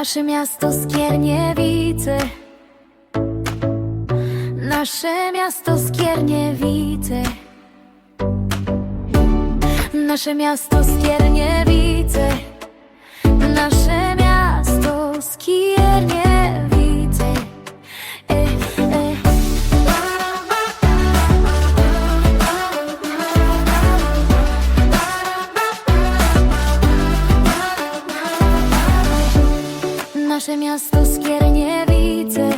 Nasze miasto Skierniewice Nasze miasto Skierniewice Nasze miasto Skierniewice Nasze miasto Skierniewice Nasze miasto Skierniewice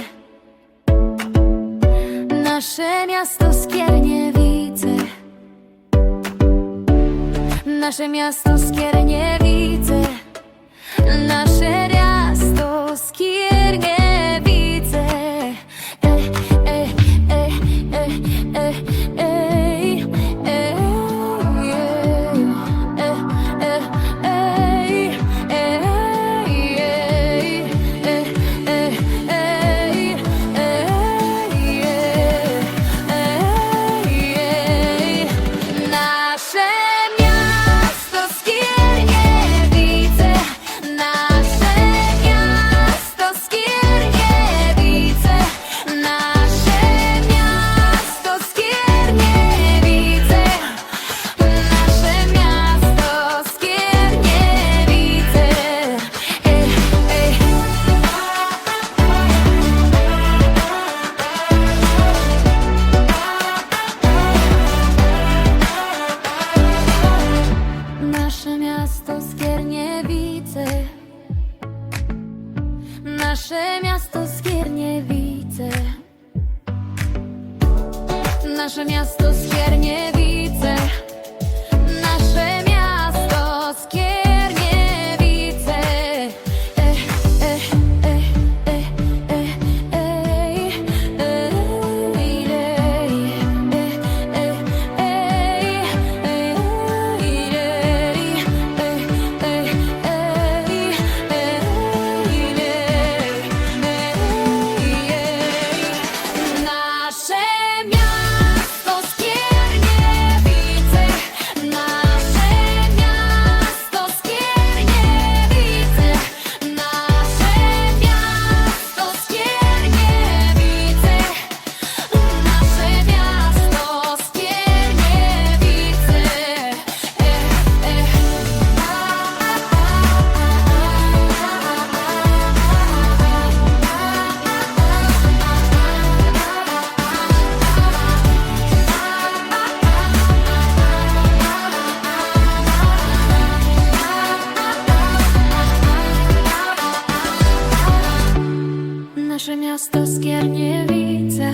Nasze miasto Skierniewice Nasze miasto Skierniewice Nasze miasto Skierniewice Nasze miasto Skierniewice Nasze miasto skiernie widzę